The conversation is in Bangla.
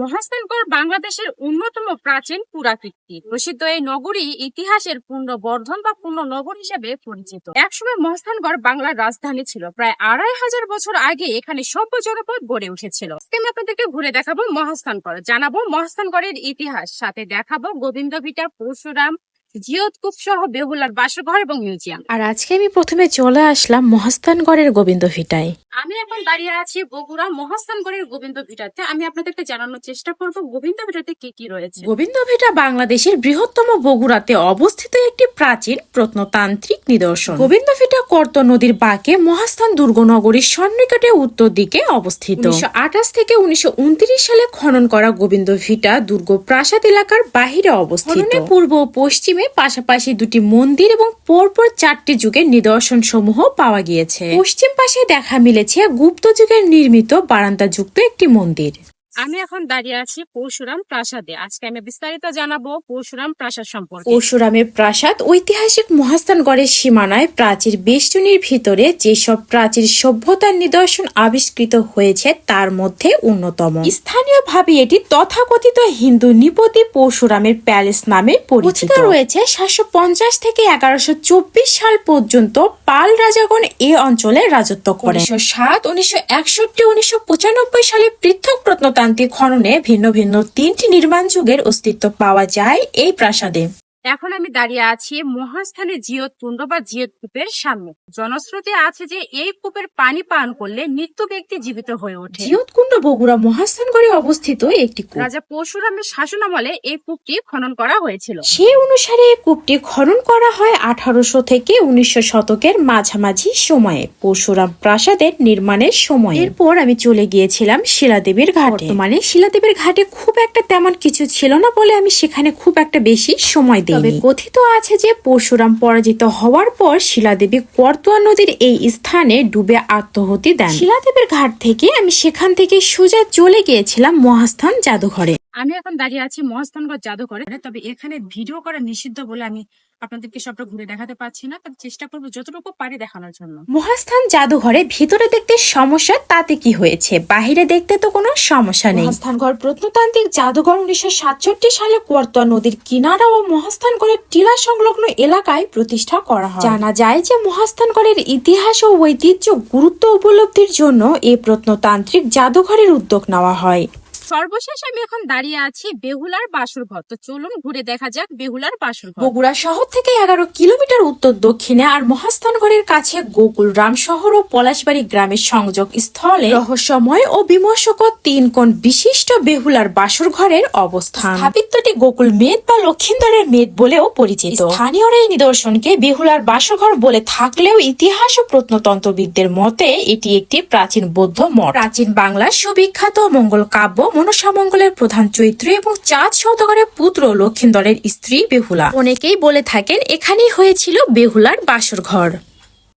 মহাস্থানগড় বাংলাদেশের অন্যতম প্রাচীন পুরাকীর্তি। প্রসিদ্ধ এই নগরী ইতিহাসের পূর্ণ বর্ধন বা পূর্ণ নগর হিসেবে পরিচিত। একসময় মহাস্থানগড় বাংলার রাজধানী ছিল। প্রায় আড়াই হাজার বছর আগে এখানে সভ্য জনপদ গড়ে উঠেছিল। আমি আপনাদেরকে ঘুরে দেখাবো মহাস্থানগড় জানাব মহাস্থানগড়ের ইতিহাস, সাথে দেখাবো গোবিন্দ ভিটা পরশুরাম জিয়তকূপ সহ বেহুলার বাসঘর এবং মিউজিয়াম। আর আজকে আমি প্রথমে চলে আসলাম মহাস্থানগড়ের গোবিন্দ ভিটায় আমি এখন দাঁড়িয়ে আছি বগুড়া মহাস্থানগড়ের গোবিন্দ ভিটাতে আমি আপনাদেরকে জানানোর চেষ্টা করব গোবিন্দ ভিটাতে কি কি রয়েছে? গোবিন্দ ভিটা বাংলাদেশের বৃহত্তম বগুড়াতে অবস্থিত একটি প্রাচীন প্রত্নতান্ত্রিক নিদর্শন। গোবিন্দ ভিটা কর্ত নদীর বাঁকে মহাস্থান দুর্গনগরীর সন্নিকটে উত্তর দিকে অবস্থিত। উনিশশো আঠাশ থেকে উনিশশো উনত্রিশ সালে খনন করা গোবিন্দ ভিটা দুর্গ প্রাসাদ এলাকার বাহিরে অবস্থিত। খননে পূর্ব ও পশ্চিমে পাশাপাশি দুটি মন্দির এবং পরপর চারটি যুগের নিদর্শন সমূহ পাওয়া গিয়েছে। পশ্চিম পাশে দেখা মিলেছে গুপ্ত যুগের নির্মিত বারান্দাযুক্ত একটি মন্দির। আমি এখন দাঁড়িয়ে আছি পরশুরাম প্রাসাদে। আজকে আমি বিস্তারিত জানাব পরশুরাম প্রাসাদ সম্পর্কে। পরশুরামের প্রাসাদ ঐতিহাসিক মহাস্থানগড়ের সীমানায় প্রাচীর বেষ্টনীর ভিতরে যেসব প্রাচীর সভ্যতার নিদর্শন আবিষ্কৃত হয়েছে তার মধ্যে অন্যতম। স্থানীয়ভাবে এটি তথাকথিত হিন্দু নিপতি পরশুরামের প্যালেস নামে পরিচিত। রয়েছে সাতশো পঞ্চাশ থেকে এগারোশো চব্বিশ সাল পর্যন্ত পাল রাজাগণ এ অঞ্চলে রাজত্ব করে উনিশশো সাত উনিশশো একষট্টি উনিশশো পঁচানব্বই সালে পৃথক প্রত্নতান্ত্রিক খননে ভিন্ন ভিন্ন তিনটি নির্মাণ যুগের অস্তিত্ব পাওয়া যায় এই প্রাসাদে। এখন আমি দাঁড়িয়ে আছি মহাস্থানের জিয়ত কুণ্ড বা জিয়ত কূপের সামনে। জনশ্রুতি আছে যে এই কূপের পানি পান করলে মৃত্যু ব্যক্তি জীবিত হয়ে ওঠে। জিয়তকুণ্ড বগুড়া মহাস্থানগড়ে অবস্থিত একটি কূপ। রাজা পরশুরামের শাসনামলে এই কূপটি খনন করা হয়েছিল। সে অনুসারে এই কূপটি খনন করা হয় আঠারোশো থেকে উনিশশো শতকের মাঝামাঝি সময়ে পরশুরাম প্রাসাদের নির্মাণের সময়। এরপর আমি চলে গিয়েছিলাম শিলাদেবীর ঘাটে। মানে শিলাদেবীর ঘাটে খুব একটা তেমন কিছু ছিল না বলে আমি সেখানে খুব একটা বেশি সময় দিই তবে কথিত আছে যে পরশুরাম পরাজিত হওয়ার পর শিলাদেবী করতোয়া নদীর এই স্থানে ডুবে আত্মহতি দেন। শিলাদেবীর ঘাট থেকে আমি সেখান থেকে সোজা চলে গিয়েছিলাম মহাস্থান জাদুঘরে। আমি এখন দাঁড়িয়ে আছি মহাস্থানগড় জাদুঘরে তবে এখানে ভিডিও করা নিষিদ্ধ বলে আমি আপনাদেরকে সবটা ঘুরে দেখাতে পারছি না তবে চেষ্টা করব যতটুকু পারি দেখানোর জন্য। মহাস্থান জাদুঘরে ভিতরে দেখতে সমস্যা তাতে কি হয়েছে? বাহিরে দেখতে তো কোনো সমস্যা নেই। মহাস্থানগড় প্রত্নতান্ত্রিক জাদুঘর উনিশশো সাতষট্টি সালে করতোয়া নদীর কিনারা ও মহাস্থানগড়ের টিলা সংলগ্ন এলাকায় প্রতিষ্ঠা করা হয়। জানা যায় যে মহাস্থানগড়ের ইতিহাস ও ঐতিহ্য গুরুত্ব উপলব্ধির জন্য এ প্রত্নতান্ত্রিক জাদুঘরের উদ্যোগ নেওয়া হয়। সর্বশেষ আমি এখন দাঁড়িয়ে আছি বেহুলার বাসুর ঘর তো চলুন ঘুরে দেখা যাক বেহুলার বাসুর ঘর বগুড়া শহর থেকে এগারো কিলোমিটার উত্তর দক্ষিণে আর মহাস্থানগড়ের কাছে গোকুল রাম শহর ও পলাশবাড়ি গ্রামের সংযোগ স্থলে রহস্যময় ও বিমর্ষকর তিন কোণ বিশিষ্ট বেহুলার বাসর ঘরের অবস্থান স্থাপিত্যটি গোকুল মেদ বা লক্ষিন্দরের মেদ বলেও পরিচিত। স্থানীয়রা এই নিদর্শনকে বেহুলার বাসরঘর বলে থাকলেও ইতিহাস ও প্রত্নতন্ত্রবিদদের মতে এটি একটি প্রাচীন বৌদ্ধ মঠ। প্রাচীন বাংলার সুবিখ্যাত মঙ্গল কাব্য মনসা মঙ্গলের প্রধান চরিত্র এবং চাঁদ সৌদাগরের পুত্র লক্ষিন্দরের স্ত্রী বেহুলা। অনেকেই বলে থাকেন এখানেই হয়েছিল বেহুলার বাসর ঘর।